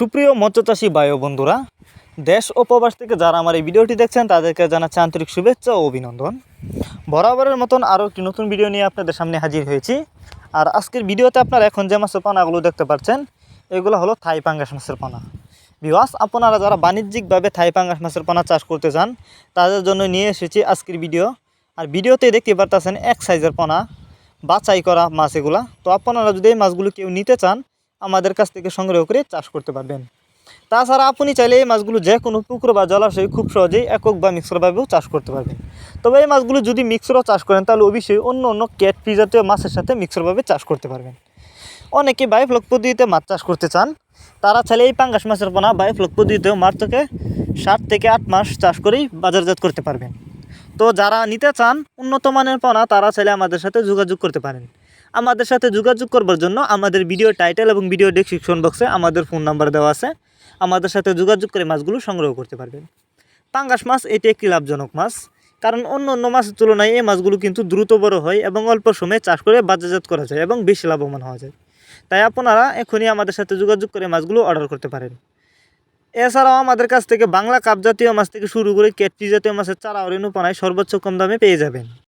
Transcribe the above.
সুপ্রিয় মৎস্যচাষী বায়ু বন্ধুরা, দেশ ও প্রবাস থেকে যারা আমার এই ভিডিওটি দেখছেন, তাদেরকে জানাচ্ছি আন্তরিক শুভেচ্ছা ও অভিনন্দন। বরাবরের মতন আরও একটি নতুন ভিডিও নিয়ে আপনাদের সামনে হাজির হয়েছি। আর আজকের ভিডিওতে আপনারা এখন যে মাছের পানাগুলো দেখতে পাচ্ছেন, এগুলো হলো থাই পাঙ্গাস মাছের পানা। বিওয়াস আপনারা যারা বাণিজ্যিকভাবে থাই পাঙ্গাস মাছের পানা চাষ করতে চান, তাদের জন্য নিয়ে এসেছি আজকের ভিডিও। আর ভিডিওতে দেখতে পারতেছেন এক সাইজের পোনা, বাছাই করা মাছ এগুলা। তো আপনারা যদি এই মাছগুলো কেউ নিতে চান আমাদের কাছ থেকে সংগ্রহ করে চাষ করতে পারবেন। তাছাড়া আপনি চাইলে এই মাছগুলো যে কোনো পুকুর বা জলাশয়ে খুব সহজেই একক বা মিক্সরভাবেও চাষ করতে পারবেন। তবে এই মাছগুলো যদি মিক্সরও চাষ করেন, তাহলে অবশ্যই অন্য অন্য ক্যাট ফি জাতীয় মাছের সাথে মিক্সরভাবে চাষ করতে পারবেন। অনেকে বায়োফ্লক পদ্ধতিতে মাছ চাষ করতে চান। তারা চাইলে এই পাঙ্গাস মাছের পোনা বায়োফ্লক পদ্ধতিতেও থেকে সাত থেকে আট মাস চাষ করেই বাজারজাত করতে পারবেন। তো যারা নিতে চান, উন্নত মানের পোনা তারা চাইলে আমাদের সাথে যোগাযোগ করতে পারেন। আমাদের সাথে যোগাযোগ করবার জন্য আমাদের ভিডিও টাইটেল এবং ভিডিও ডেসক্রিপশন বক্সে আমাদের ফোন নাম্বার দেওয়া আছে। আমাদের সাথে যোগাযোগ করে মাছগুলো সংগ্রহ করতে পারবেন। পাঙ্গাস মাছ, এটি একটি লাভজনক মাছ, কারণ অন্য অন্য মাছের তুলনায় এই মাছগুলো কিন্তু দ্রুত বড় হয় এবং অল্প সময়ে চাষ করে বাজারজাত করা যায় এবং বেশি লাভবান হওয়া যায়। তাই আপনারা এখনই আমাদের সাথে যোগাযোগ করে মাছগুলো অর্ডার করতে পারেন। এছাড়াও আমাদের কাছ থেকে বাংলা কাপ জাতীয় মাছ থেকে শুরু করে ক্যাটফি জাতীয় মাছের চারা ও পানায় সর্বোচ্চ কম দামে পেয়ে যাবেন।